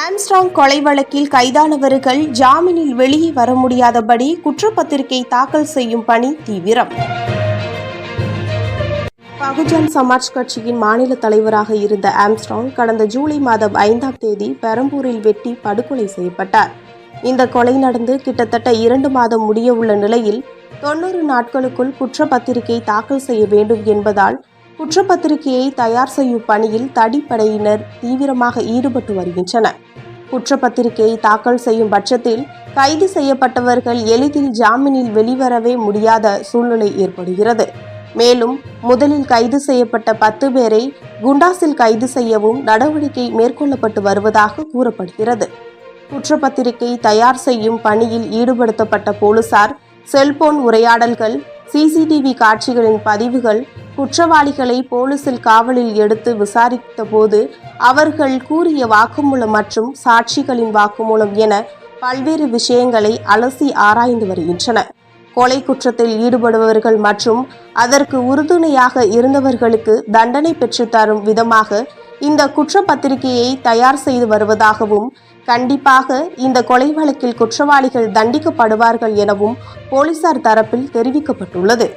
Armstrong கொலை வழக்கில் கைதானவர்கள் ஜாமீனில் வெளியே வர முடியாதபடி குற்றப்பத்திரிகை தாக்கல் செய்யும் பணி தீவிரம். பகுஜன் சமாஜ் கட்சியின் மாநில தலைவராக இருந்த ஆம்ஸ்ட்ராங் கடந்த ஜூலை மாதம் ஐந்தாம் தேதி பெரம்பூரில் வெட்டி படுகொலை செய்யப்பட்டார். இந்த கொலை நடந்து கிட்டத்தட்ட இரண்டு மாதம் முடிய உள்ள நிலையில் தொண்ணூறு நாட்களுக்குள் குற்றப்பத்திரிகை தாக்கல் செய்ய வேண்டும் என்பதால் குற்றப்பத்திரிகையை தயார் செய்யும் பணியில் தடிப்படையினர் தீவிரமாக ஈடுபட்டு வருகின்றனர். குற்றப்பத்திரிகையை தாக்கல் செய்யும் பட்சத்தில் கைது செய்யப்பட்டவர்கள் எளிதில் ஜாமீனில் வெளிவரவே முடியாத சூழ்நிலை ஏற்படுகிறது. மேலும் முதலில் கைது செய்யப்பட்ட பத்து பேரை குண்டாஸில் கைது செய்யவும் நடவடிக்கை மேற்கொள்ளப்பட்டு வருவதாக கூறப்படுகிறது. குற்றப்பத்திரிகை தயார் செய்யும் பணியில் ஈடுபடுத்தப்பட்ட போலீசார் செல்போன் உரையாடல்கள் சிசிடிவி காட்சிகளின் பதிவுகள் குற்றவாளிகளை போலீசில் காவலில் எடுத்து விசாரித்த போது அவர்கள் கூறிய வாக்குமூலம் மற்றும் சாட்சிகளின் வாக்குமூலம் என பல்வேறு விஷயங்களை அலசி ஆராய்ந்து வருகின்றன. கொலை குற்றத்தில் ஈடுபடுபவர்கள் மற்றும் அதற்கு உறுதுணையாக இருந்தவர்களுக்கு தண்டனை பெற்றுத்தரும் விதமாக இந்த குற்றப்பத்திரிகையை தயார் செய்து வருவதாகவும் கண்டிப்பாக இந்த கொலை வழக்கில் குற்றவாளிகள் தண்டிக்கப்படுவார்கள் எனவும் போலீசார் தரப்பில் தெரிவிக்கப்பட்டுள்ளது.